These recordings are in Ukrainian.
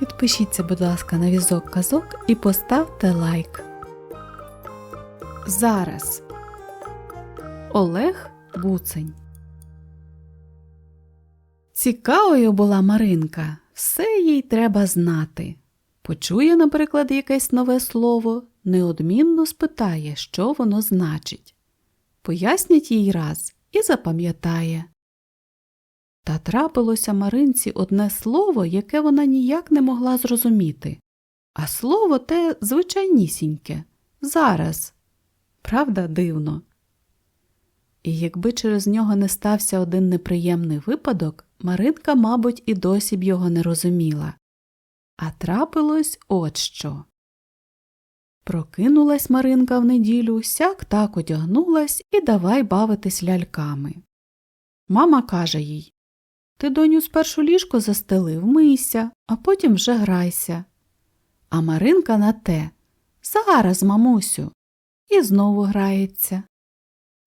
Підпишіться, будь ласка, на візок казок і поставте лайк. Зараз Олег Буцень. Цікавою була Маринка, все їй треба знати. Почує, наприклад, якесь нове слово, неодмінно спитає, що воно значить. Пояснять їй раз і запам'ятає. Та трапилося Маринці одне слово, яке вона ніяк не могла зрозуміти. А слово те звичайнісіньке зараз. Правда, дивно. І якби через нього не стався один неприємний випадок, Маринка, мабуть, і досі б його не розуміла. А трапилось от що. Прокинулась Маринка в неділю, сяк так одягнулась і давай бавитись ляльками. Мама каже їй Ти, доню, спершу ліжко застелив, мийся, а потім вже грайся. А Маринка на те Зараз, мамусю, і знову грається.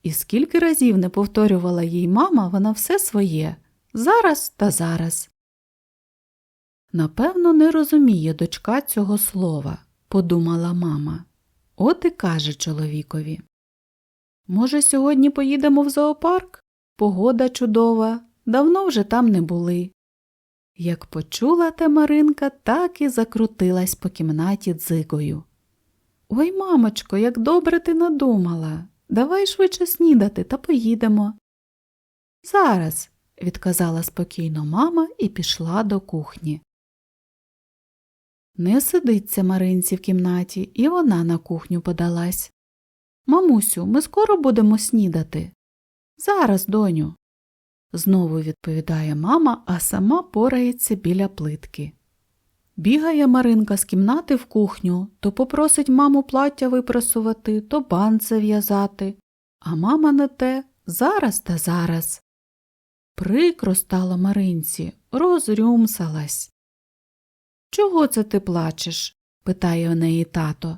І скільки разів не повторювала їй мама, вона все своє зараз та зараз. Напевно, не розуміє дочка цього слова, подумала мама. От і каже чоловікові. Може, сьогодні поїдемо в зоопарк? Погода чудова, давно вже там не були. Як почула те Маринка, так і закрутилась по кімнаті дзигою. Ой, мамочко, як добре ти надумала. Давай швидше снідати та поїдемо. Зараз, відказала спокійно мама і пішла до кухні. Не сидиться Маринці в кімнаті, і вона на кухню подалась. Мамусю, ми скоро будемо снідати. Зараз, доню. Знову відповідає мама, а сама порається біля плитки. Бігає Маринка з кімнати в кухню, то попросить маму плаття випрасувати, то банце в'язати, а мама на те зараз та зараз. Прикро стало Маринці, розрюмсалась. Чого це ти плачеш? питає у неї тато.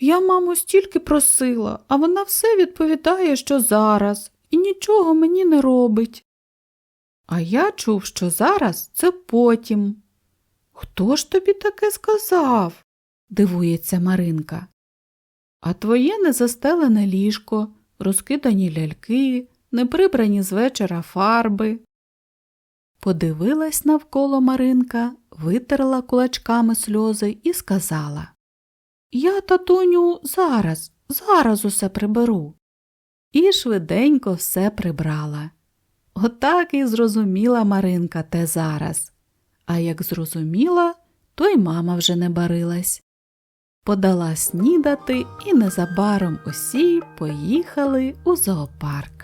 Я, мамо, стільки просила, а вона все відповідає, що зараз, нічого мені не робить. А я чув, що зараз це потім. Хто ж тобі таке сказав? дивується Маринка. А твоє незастелене ліжко, розкидані ляльки, неприбрані з вечора фарби. Подивилась навколо Маринка, витерла кулачками сльози і сказала Я, татуню, зараз, зараз усе приберу. І швиденько все прибрала. Отак і зрозуміла Маринка те зараз. А як зрозуміла, то й мама вже не барилась. Подала снідати, і незабаром усі поїхали у зоопарк.